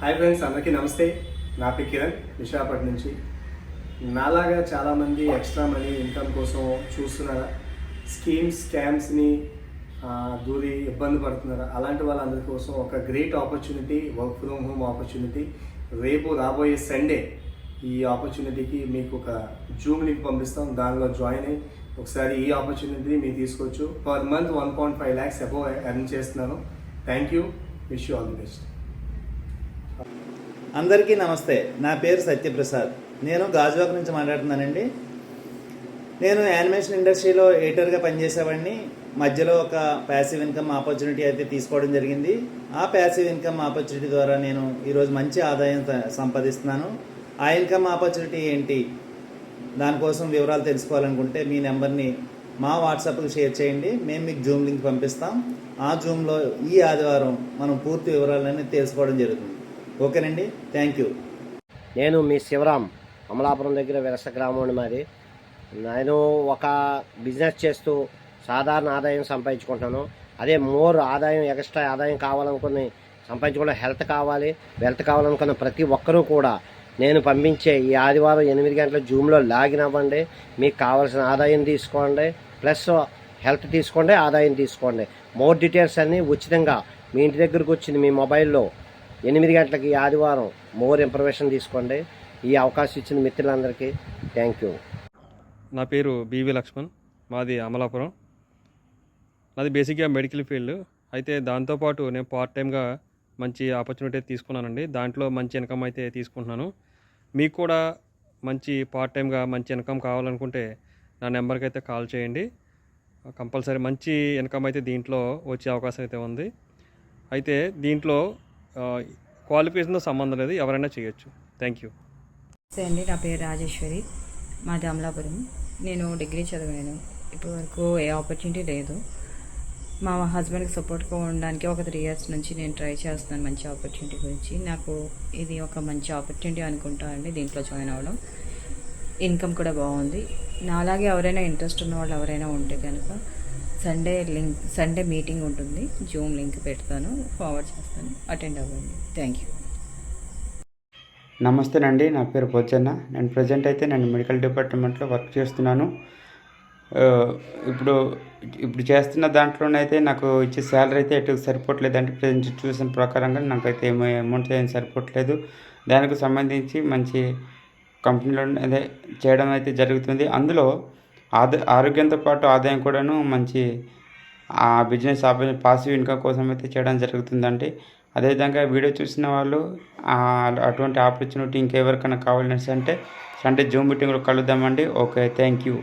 Hi friends అందరికీ నమస్తే. నా పేరు కిరణ్ విశాఖపట్నం నుంచి. నాలాగా చాలామంది ఎక్స్ట్రా మనీ ఇన్కమ్ కోసం చూస్తున్నారా? స్కీమ్స్ స్కామ్స్ని దూరి ఇబ్బంది పడుతున్నారా? అలాంటి వాళ్ళందరి కోసం ఒక great opportunity work from home opportunity రేపు రాబోయే సండే ఈ ఆపర్చునిటీకి మీకు ఒక జూమ్ లింక్ పంపిస్తాం. దానిలో జాయిన్ అయ్యి ఒకసారి ఈ ఆపర్చునిటీని మీరు తీసుకోవచ్చు. Per month one point five lakhs above earn చేస్తున్నాను. Thank you wish you all the best అందరికీ నమస్తే. నా పేరు సత్యప్రసాద్. నేను గాజువాక్ నుంచి మాట్లాడుతున్నానండి. నేను యానిమేషన్ ఇండస్ట్రీలో ఎడిటర్గా పనిచేసేవాడిని. మధ్యలో ఒక ప్యాసివ్ ఇన్కమ్ ఆపర్చునిటీ అయితే తీసుకోవడం జరిగింది. ఆ ప్యాసివ్ ఇన్కమ్ ఆపర్చునిటీ ద్వారా నేను ఈరోజు మంచి ఆదాయం సంపాదిస్తున్నాను. ఆ ఇన్కమ్ ఆపర్చునిటీ ఏంటి? దానికోసం వివరాలు తెలుసుకోవాలనుకుంటే మీ నెంబర్ని మా వాట్సాప్కి షేర్ చేయండి. మేము మీకు జూమ్ లింక్ పంపిస్తాం. ఆ జూమ్లో ఈ ఆదివారం మనం పూర్తి వివరాలన్నీ తెలుసుకోవడం జరుగుతుంది. ఓకేనండి. Thank you. నేను మీ శివరాం అమలాపురం దగ్గర విరస గ్రామం మాది. నేను ఒక బిజినెస్ చేస్తూ సాధారణ ఆదాయం సంపాదించుకుంటాను అదే మోర్ ఆదాయం ఎక్స్ట్రా ఆదాయం కావాలనుకుని సంపాదించుకున్న హెల్త్ కావాలి. వెల్త్ కావాలనుకున్న ప్రతి ఒక్కరూ కూడా నేను పంపించే ఈ ఆదివారం ఎనిమిది గంటల జూమ్లో లాగిన్ అవ్వండి. మీకు కావాల్సిన ఆదాయం తీసుకోండి. ప్లస్ హెల్త్ తీసుకోండి ఆదాయం తీసుకోండి. మోర్ డీటెయిల్స్ అన్నీ ఉచితంగా మీ ఇంటి దగ్గరకు వచ్చింది మీ మొబైల్లో ఎనిమిది గంటలకి ఆదివారం మోర్ ఇన్ఫర్మేషన్ తీసుకోండి. ఈ అవకాశం ఇచ్చిన మిత్రులందరికీ థ్యాంక్ యూ నా పేరు బీవి లక్ష్మణ్. మాది అమలాపురం. నాది బేసిక్గా మెడికల్ ఫీల్డ్ అయితే దాంతోపాటు నేను పార్ట్ టైంగా మంచి ఆపర్చునిటీ తీసుకున్నానండి. దాంట్లో మంచి ఇన్కమ్ అయితే తీసుకుంటున్నాను. మీకు కూడా మంచి పార్ట్ టైంగా మంచి ఇన్కమ్ కావాలనుకుంటే నా నెంబర్కి అయితే కాల్ చేయండి. కంపల్సరీ మంచి ఇన్కమ్ అయితే దీంట్లో వచ్చే అవకాశం అయితే ఉంది. అయితే దీంట్లో క్వాలిఫికేషన్తో సంబంధం లేదు ఎవరైనా చేయొచ్చు. థ్యాంక్ యూ అండి నా పేరు రాజేశ్వరి. మాది అమలాపురం. నేను డిగ్రీ చదివాను. ఇప్పటివరకు ఏ ఆపర్చునిటీ లేదు. మా హస్బెండ్కి సపోర్ట్గా ఉండడానికి ఒక త్రీ ఇయర్స్ నుంచి నేను ట్రై చేస్తున్నాను మంచి ఆపర్చునిటీ గురించి. నాకు ఇది ఒక మంచి ఆపర్చునిటీ అనుకుంటా అండి దీంట్లో జాయిన్ అవ్వడం. ఇన్కమ్ కూడా బాగుంది. నాలాగే ఎవరైనా ఇంట్రెస్ట్ ఉన్న వాళ్ళు ఎవరైనా ఉంటే కనుక సండే లింక్ సండే మీటింగ్ ఉంటుంది. జూమ్ లింక్ పెడతాను. ఫార్వర్డ్ చేస్తాను. అటెండ్ అవ్వండి. థ్యాంక్ యూ నమస్తేనండి నా పేరు బొజ్జన్న నేను ప్రజెంట్ అయితే నేను మెడికల్ డిపార్ట్మెంట్లో వర్క్ చేస్తున్నాను. ఇప్పుడు ఇప్పుడు చేస్తున్న దాంట్లోనైతే నాకు ఇచ్చే శాలరీ అయితే ఎటు సరిపోవట్లేదు. అంటే ప్రజెంట్ సిచ్యువేషన్ ప్రకారంగా నాకైతే అమౌంట్ ఏం సరిపోవట్లేదు. దానికి సంబంధించి మంచి కంపెనీలో అదే చేయడం అయితే జరుగుతుంది. అందులో ఆద ఆరోగ్యంతో పాటు ఆదాయం కూడాను మంచి ఆ బిజినెస్ పాసివ్ ఇన్కమ్ కోసం అయితే చేయడం జరుగుతుందండి. అదేవిధంగా వీడియో చూసిన వాళ్ళు అటువంటి ఆపర్చునిటీ ఇంకెవరికైనా కావాలంటే అంటే సండే జూమ్ మీటింగ్లో కలుద్దామండి. Okay thank you.